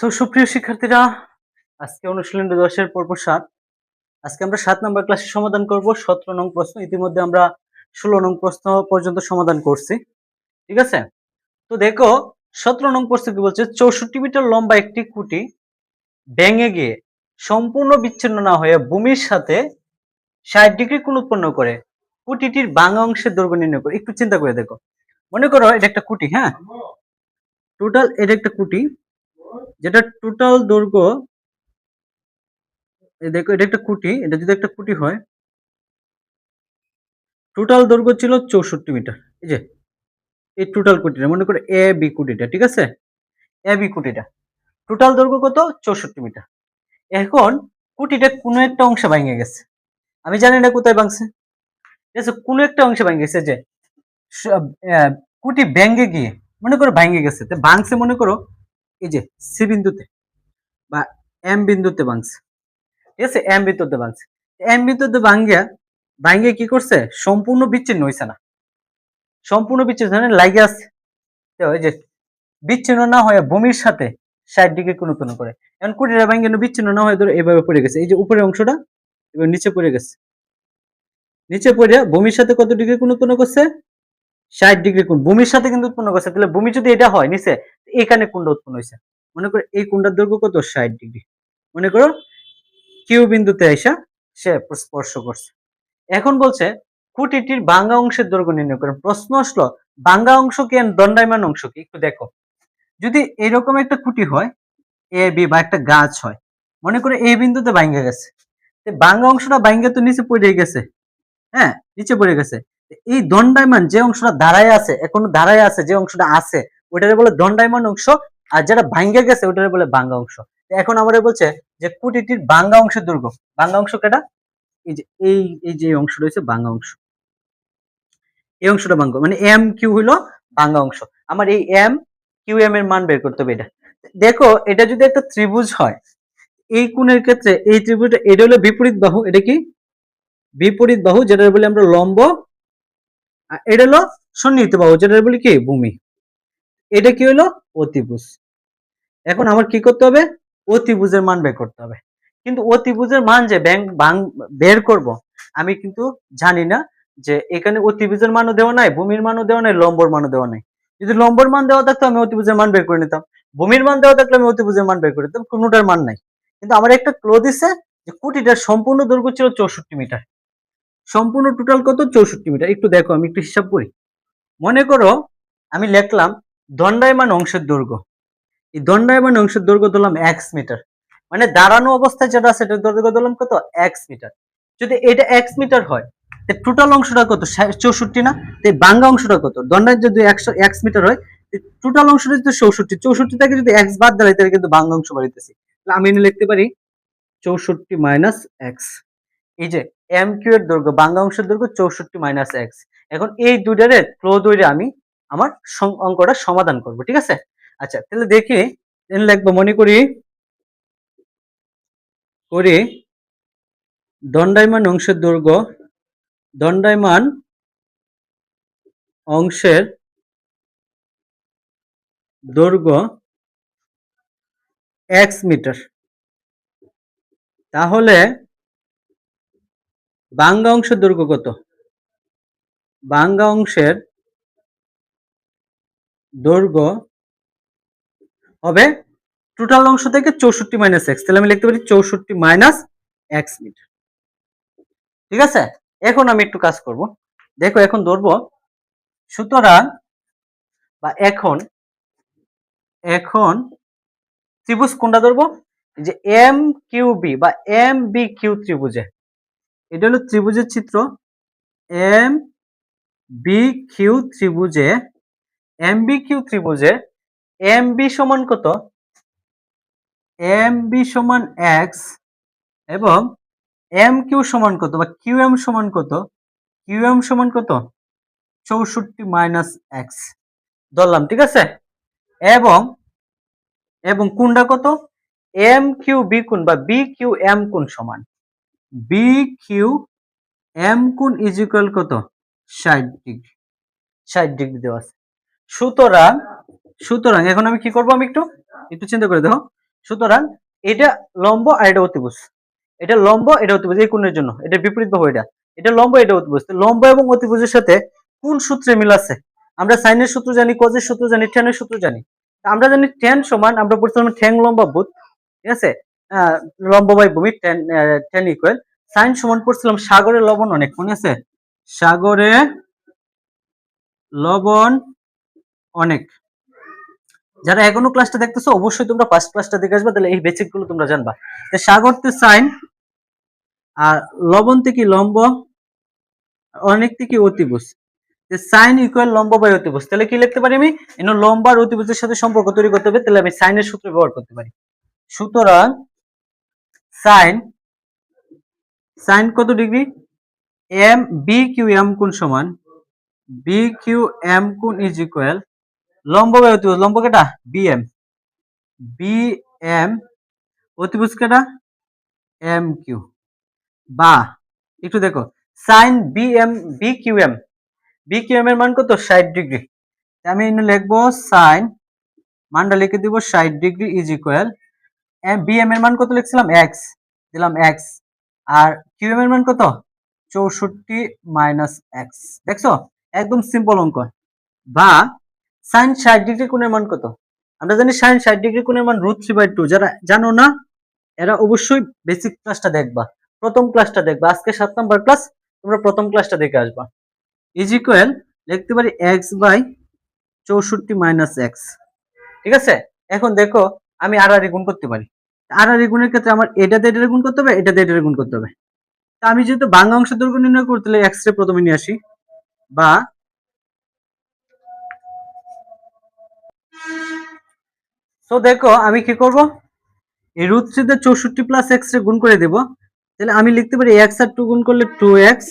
So সুপ্রিয় শিক্ষার্থীরা, আজকে অনুশীলন দশের পর্ব সাত। আজকে আমরা সাত নম্বর ক্লাসে সমাধান করব। সতেরো নং প্রশ্ন, ইতিমধ্যে আমরা ষোলো নং প্রশ্ন পর্যন্ত সমাধান করছি। ঠিক আছে? তো দেখো, সতেরো নং প্রশ্ন কি বলছে? চৌষট্টি মিটার লম্বা একটি কুটি ভেঙে গিয়ে সম্পূর্ণ বিচ্ছিন্ন না হয়ে ভূমির সাথে ষাট ডিগ্রি কোণ উৎপন্ন করে কুটিটির বাংলা অংশের দৈর্ঘ্য নির্ণয় করে। একটু চিন্তা করে দেখো। মনে করো এটা একটা কুটি হ্যাঁ? টোটাল এটা একটা কুটি। যেটা টোটাল দৈর্ঘ্য দেখো এটা একটা কুটি এটা যদি একটা কুটি হয় টোটাল দৈর্ঘ্য ছিল চৌষট্টি মিটার, এই যে, এই টোটাল কুটিটা মনে করো এ বি কুটিটা ঠিক আছে? এ বি কুটিটা টোটাল দৈর্ঘ্য কত? চৌষট্টি মিটার। এখন কুটিটা কোনো একটা অংশে ভাঙে গেছে। আমি জানি না কোথায় ভাঙছে। ঠিক আছে, কোনো একটা অংশে ভাঙে গেছে, যে কুটি ভেঙে গিয়ে, মনে করো ভাঙে গেছে ভাঙছে মনে করো এই যে সি বিন্দুতে বা এম বিন্দুতে ভাঙছে। ঠিক আছে? এম বিন্দুতে ভাঙছে। এম বিন্দুতে ভাঙ্গিয়া, ভাঙ্গিয়ে কি করছে? সম্পূর্ণ বিচ্ছিন্ন হয়েছে না। সম্পূর্ণ বিচ্ছিন্ন মানে লাগে আছে। ওই যে বিচ্ছিন্ন না হয়ে ভূমির সাথে ষাট ডিগ্রি কোন উৎপন্ন করে। এখন কুটিটা ভাঙ্গিয়ে বিচ্ছিন্ন না হয়ে ধরো এভাবে পড়ে গেছে। এই যে উপরের অংশটা এবার নিচে পড়ে গেছে। নিচে পড়ে ভূমির সাথে কত ডিগ্রি কোন উৎপন্ন করছে? ষাট ডিগ্রি কোন ভূমির সাথে কিন্তু উৎপন্ন করছে। তাহলে ভূমি যদি এটা হয় নিচে এখানে কোণটা উৎপন্ন হয়েছে মনে করো এই কোণটার দৈর্ঘ্য কত? ষাট ডিগ্রি। মনে করো কিউ বিন্দুতে আইসা সে স্পর্শ করছে। এখন বলছে কুটিটির বাঙ্গা অংশের দৈর্ঘ্য নির্ণয় করেন। প্রশ্ন আসলো বাঙ্গা অংশ কি দণ্ডায়মান অংশ কি? একটু দেখো। যদি এরকম একটা কুটি হয়, এ, বি বা একটা গাছ হয়, মনে করে এই বিন্দুতে ভাঙ্গা গেছে। বাঙ্গা অংশটা ভাঙ্গা তো নিচে পড়ে গেছে। হ্যাঁ নিচে পড়ে গেছে। এই দণ্ডায়মান যে অংশটা দাঁড়ায় আছে, এখনও দাঁড়ায় আছে, যে অংশটা আছে ওটারে বলে দণ্ডায়মান অংশ, আর যেটা ভাঙ্গে গেছে ওটারে বলে বাঙ্গা অংশ। এখন আমাদের বলছে যে কুটিটির বাঙ্গা অংশের দুর্গ। বাঙ্গা অংশ কেটা? এই যে, এই এই যে অংশ রয়েছে বাঙ্গা অংশ। এই অংশটা বাঙ্গা মানে এম কিউ হইল বাঙ্গা অংশ। আমার এই এম কিউ এম এর মান বের করতে হবে এটা। দেখো, এটা যদি একটা ত্রিভুজ হয়, এই কোণের ক্ষেত্রে এই ত্রিভুজটা, এটা হলো বিপরীত বাহু, এটা কি? বিপরীত বাহু যেটা বলি আমরা লম্ব এটা হলো সন্নিহিত বাহু যেটা বলি কি? ভূমি। এটা কি হলো? অতিভুজ। এখন আমার কি করতে হবে? অতিভুজের মান বের করতে হবে। কিন্তু অতিভুজের মান যে ব্যাংক বের করব, আমি কিন্তু জানি না যে এখানে অতিভুজের মানও দেওয়া নাই, ভূমির মানও দেওয়া নাই, লম্বর মানও দেওয়া নাই। যদি লম্বর মান দেওয়া থাকতো, আমি অতিভুজের মান বের করে নিতাম। ভূমির মান দেওয়া থাকলে আমি অতিভুজের মান বের করে নিতাম কোনোটার মান নাই। কিন্তু আমার একটা ক্লো দিছে যে কুটিটার সম্পূর্ণ দৈর্ঘ্য ছিল চৌষট্টি মিটার। সম্পূর্ণ টোটাল কত? চৌষট্টি মিটার। একটু দেখো, আমি একটু হিসাব করি। মনে করো, আমি লিখলাম দণ্ডায়মান অংশের দৈর্ঘ্য। এই দণ্ডায়মান অংশের দৈর্ঘ্য ধরলাম এক্স মিটার মানে দাঁড়ানো অবস্থায় যেটা এটার দৈর্ঘ্য ধরলাম কত? এক্স মিটার যদি এটা এক্স মিটার হয়, তো টোটাল অংশটা কত? চৌষট্টি না? তো বাঙ্গা অংশটা কত? দণ্ডায় যদি একশো এক্স মিটার হয় টোটাল অংশটা যদি চৌষট্টি চৌষট্টি থেকে যদি এক্স বাদ দেয়, তাহলে কিন্তু বাঙ্গা অংশ বাড়িতেছি। তাহলে আমি এনে লিখতে পারি চৌষট্টি মাইনাস এক্স এই যে এম কিউ এর দৈর্ঘ্য বাংলা অংশের দৈর্ঘ্য চৌষট্টি মাইনাস এক্স এখন এই দুইটারে ক্লো দুইটা আমি আমার অঙ্কটা সমাধান করব, ঠিক আছে? আচ্ছা তাহলে দেখি লিখব, মনে করি করি, দণ্ডায়মান অংশের দৈর্ঘ্য, দণ্ডায়মান অংশের দৈর্ঘ্য এক্স মিটার। তাহলে বাঙ্গা অংশের দৈর্ঘ্য কত? বাঙ্গা অংশের দৈর্ঘ্য হবে টোটাল অংশ থেকে চৌষট্টি মাইনাস এক্স তাহলে আমি লিখতে পারি চৌষট্টি মাইনাস এক্স মিটার ঠিক আছে? এখন আমি একটু কাজ করব। দেখো এখন ধরবো সুতরাং বা এখন এখন ত্রিভুজ কোনটা ধরবো যে এম কিউ বি বা এম বি কিউ ত্রিভুজে। এটা হলো ত্রিভুজের চিত্র। এম বি কিউ ত্রিভুজে এম বি কিউ ত্রিভুজে এম বি সমান কত? এম বি সমান এক্স এবং এম কিউ সমান কত বা কিউ এম সমান কত? কিউ এম সমান কত? চৌষট্টি মাইনাস এক্স। ধরলাম, ঠিক আছে? এবং এবং কোনটা কত? এম কিউ বি কোণ বা বি কিউ এম কোণ সমান। বি কিউ এম কোণ ইজ কত? ষাট ডিগ্রি। ষাট ডিগ্রি দেওয়া আছে। সুতরাং সুতরাং, এখন আমি কি করব আমি একটু একটু চিন্তা করে দেখো। সুতরাং, এটা লম্ব আর এটা অতিভুজ। এটা লম্ব, এটা অতিভুজ, এই কোণের জন্য। এটা বিপরীত বাহু এটা। এটা লম্ব, এটা অতিভুজ। লম্ব এবং অতিভুজের সাথে কোন সূত্রে মিল আছে? আমরা সাইনের সূত্র জানি কজের সূত্র জানি টেনের সূত্র জানি। আমরা জানি টেন সমান, আমরা পড়ছিলাম ঠ্যাং লম্বা বুধ ঠিক আছে? লম্ব বাই ভূমি টেন ইকুয়াল সাইন সমান পড়ছিলাম সাগরে লবণ অনেক মনে আছে? সাগরে লবণ অনেক। যারা এখনও ক্লাসটা দেখতেছো, অবশ্যই তোমরা ফার্স্ট ক্লাসটা দেখে আসবে, তাহলে এই বেসিকগুলো তোমরা জানবা। সাগরতে সাইন, আর লবণ থেকে লম্ব, অনেক থেকে অতিভুজ। সাইন ইকুয়াল লম্ব বাই অতিভুজ। তাহলে কি লিখতে পারি আমি? এনে লম্ব আর অতিভুজের সাথে সম্পর্ক তৈরি করতে হবে, তাহলে আমি সাইনের সূত্র ব্যবহার করতে পারি। সুতরাং, সাইন সাইন কত degree? M B Q M কোণ সমান? বি কিউ এম কোণ ইজ ইকুয়াল লম্ব অতিভুজ, লম্ব কেটা? বি এম বি এম অতিভুজ কেটা? এম কিউ বা, একটু দেখো। Sine B M B Q M B Q M এর মান কত? ষাট ডিগ্রি। আমি লিখব সাইন মানটা লিখে দিব ষাট degree is equal B M এর মান কত লিখছিলাম? এক্স দিলাম এক্স আর কিউ এম এর মান কত? চৌষট্টি মাইনাস এক্স দেখছ? একদম সিম্পল অঙ্ক। বা সাইন ষাট ডিগ্রি কোণের মান কত? আমরা জানি সাইন ষাট ডিগ্রি কোণের মান রুট থ্রি বাই টু যারা জানো না, এরা অবশ্যই বেসিক ক্লাসটা দেখবা। প্রথম ক্লাসটা দেখবা। আজকে সাত নম্বর ক্লাস তোমরা প্রথম ক্লাসটা দেখে আসবা। ইজ ইকুয়াল লিখতে পারি এক্স বাই চৌষট্টি মাইনাস এক্স ঠিক আছে? এখন দেখো, আমি আর আর গুণ করতে পারি। আর আর গুণের ক্ষেত্রে আমার এটাতে এটাতে গুণ করতে হবে এটাতে এটাতে গুণ করতে হবে। তা আমি যেহেতু বাংলা অংশ দৈর্ঘ্য নির্ণয় করতে এক্স রে প্রথমে নিয়ে আসি। বা তো দেখো, আমি কি করব? এই রুট থ্রিতে চৌষট্টি প্লাস এক্স রে গুণ করে দেব। তাহলে আমি লিখতে পারি এক্স আর টু গুণ করলে two X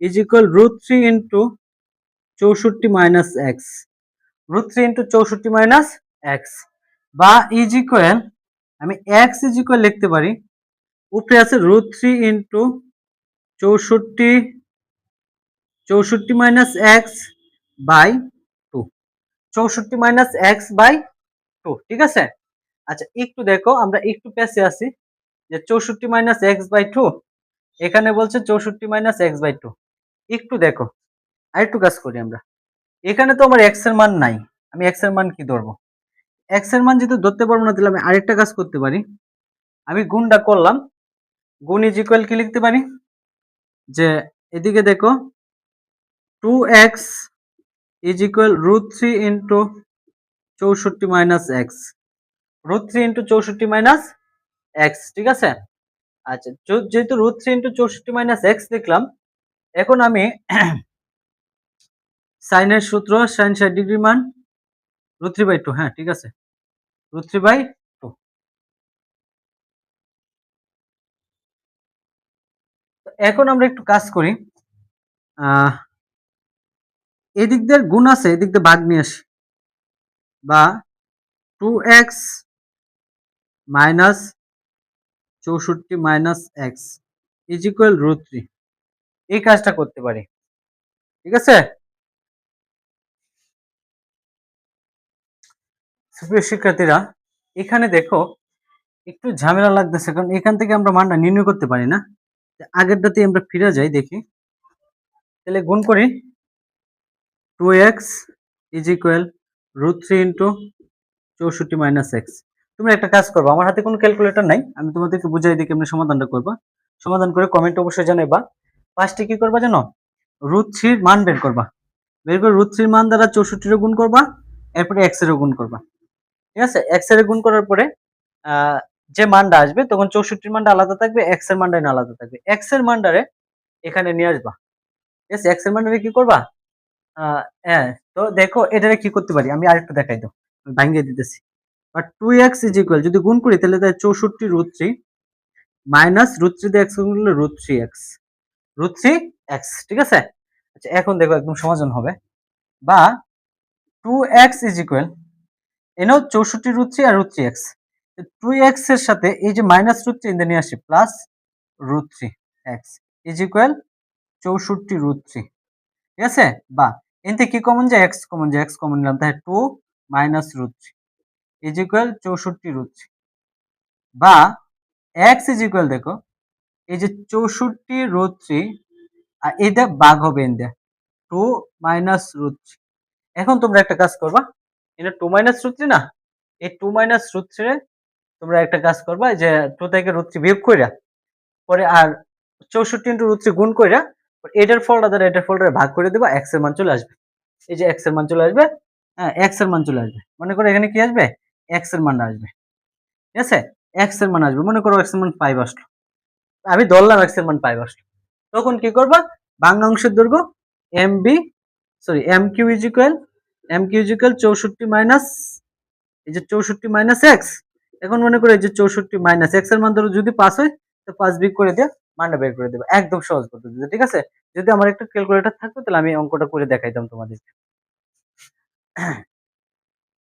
is equal root three into চৌষট্টি minus X root three into চৌষট্টি মাইনাস এক্স বা ইজ ইকুয়াল আমি এক্স ইজ ইকুয়াল লিখতে পারি। উপরে আছে রুট থ্রি ইন্টু চৌষট্টি চৌষট্টি মাইনাস এক্স বাই টু চৌষট্টি মাইনাস এক্স বাই টু ঠিক আছে? আচ্ছা একটু দেখো, আমরা একটু পেছে আছি যে চৌষট্টি মাইনাস এক্স বাই টু এখানে বলছে চৌষট্টি মাইনাস এক্স বাই টু একটু দেখো, আরেকটু কাজ করি আমরা। এখানে তো আমার এক্সের মান নাই, আমি এক্সের মান কি ধরবো? এক্সের মান যেহেতু ধরতে পারব না, তাহলে আমি আরেকটা কাজ করতে পারি। আমি গুণটা করলাম, গুণ ইজ ইকুয়াল কি লিখতে পারি? যে এদিকে দেখো two X is equal root three into চৌষট্টি minus X. Root three into চৌষট্টি মাইনাস এক্স, ঠিক আছে? আচ্ছা যেহেতু রুট থ্রি ইন্টু চৌষট্টি মাইনাস এক্স দেখলাম, এখন আমি সাইনের সূত্র, সাইন ষাট ডিগ্রি মান, রুট থ্রি বাই টু হ্যাঁ ঠিক আছে? Root three by two. এখন আমরা একটু কাজ করি এদিক দিয়ে গুণ আছে, এদিক দিয়ে ভাগ নিয়ে আসি। বা টু এক্স মাইনাস চৌষট্টি minus X is equal root three এই কাজটা করতে পারি। ঠিক আছে? সুপ্রিয় শিক্ষার্থীরা, এখানে দেখো, একটু ঝামেলা লাগতেছে, কারণ এখান থেকে আমরা মানটা নির্ণয় করতে পারি না। আগেরটাতে আমরা ফিরে যাই, দেখি। তাহলে গুণ করি। Two X is equal root three into চৌষট্টি মাইনাস এক্স তোমরা একটা কাজ করব, আমার হাতে কোনো ক্যালকুলেটর নাই, আমি তোমাদেরকে বুঝাই দিই কেমনি সমাধানটা করবা। সমাধান করে কমেন্ট অবশ্যই জানাইবা। ফার্স্টে কি করবা জানো? রুট থ্রির মান বের করবা। বের করে রুট থ্রির মান দ্বারা চৌষট্টিরও গুণ করবা, এরপরে এক্স এরও গুণ করবা। ঠিক আছে? এক্সের গুণ করার পরে যে মানটা আসবে, তখন চৌষট্টির মানটা আলাদা থাকবে এক্সের মানটা আলাদা থাকবে। এক্সের মানটারে এখানে নিয়ে আসবা। ঠিক আছে? এক্সের মানটারে কি করবা? হ্যাঁ তো দেখো এটারে কি করতে পারি? আমি আরেকটা দেখাই দাও। ভাঙ্গিয়ে দিতেছি। But two X is equal যদি গুণ করি, তাহলে তাই চৌষট্টি root three minus root three দিয়ে এক্স গুণ করলে root three X root three X ঠিক আছে? আচ্ছা এখন দেখো একদম সমাধান হবে। বা টু এক্স ইজ ইকুয়াল এনেও চৌষট্টি রুট থ্রি আর রুট থ্রি এক্স টু এক্সের সাথে এই যে মাইনাস রুট থ্রি নিয়ে আসি plus root three X is equal চৌষট্টি রুট থ্রি ঠিক আছে? বা এনতে কি কমন যায় এক্স কমন যায় এক্স কমন নিলাম তাহলে two minus root three is equal চৌষট্টি রুট থ্রি বা এক্স ইজ ইকুয়াল দেখো, এই যে চৌষট্টি রুট থ্রি আর এটা বাঘ হবে দেয়া টু মাইনাস রুট থ্রি এখন তোমরা একটা কাজ করবা এটা টু মাইনাস রুট থ্রি না, এই টু মাইনাস রুট থ্রি তোমরা একটা কাজ করবা যে টু থেকে রুট থ্রি বিয়োগ কইরা, পরে আর চৌষট্টি ইন্টু রুট থ্রি গুণ কইরা এটার ফলটা এটার ফলটা ভাগ করে দেবা এক্সের মান চলে আসবে। এই যে এক্সের মান চলে আসবে হ্যাঁ এক্সের মান চলে আসবে। মনে করো এখানে কি আসবে? এক্সের মান আসবে। ঠিক আছে? এক্সের মান আসবে। মনে করো এক্সের মান ফাইভ আসলো। আমি ধরলাম এক্সের মান ফাইভ আসলো। তখন কি করবা? বাংলা অংশের দৈর্ঘ্য M B sorry M Q is equal M Q is equal চৌষট্টি মাইনাস এই যে চৌষট্টি মাইনাস এক্স এখন মনে করো এই যে চৌষট্টি মাইনাস এক্সের মান ধরো যদি পাস হয়, তো পাঁচ বিগ করে দিয়ে মানটা বের করে দেবে। একদম সহজ পদ্ধতি ঠিক আছে? যদি আমার একটা ক্যালকুলেটর থাকতো তাহলে আমি অঙ্কটা করে দেখাইতাম তোমাদের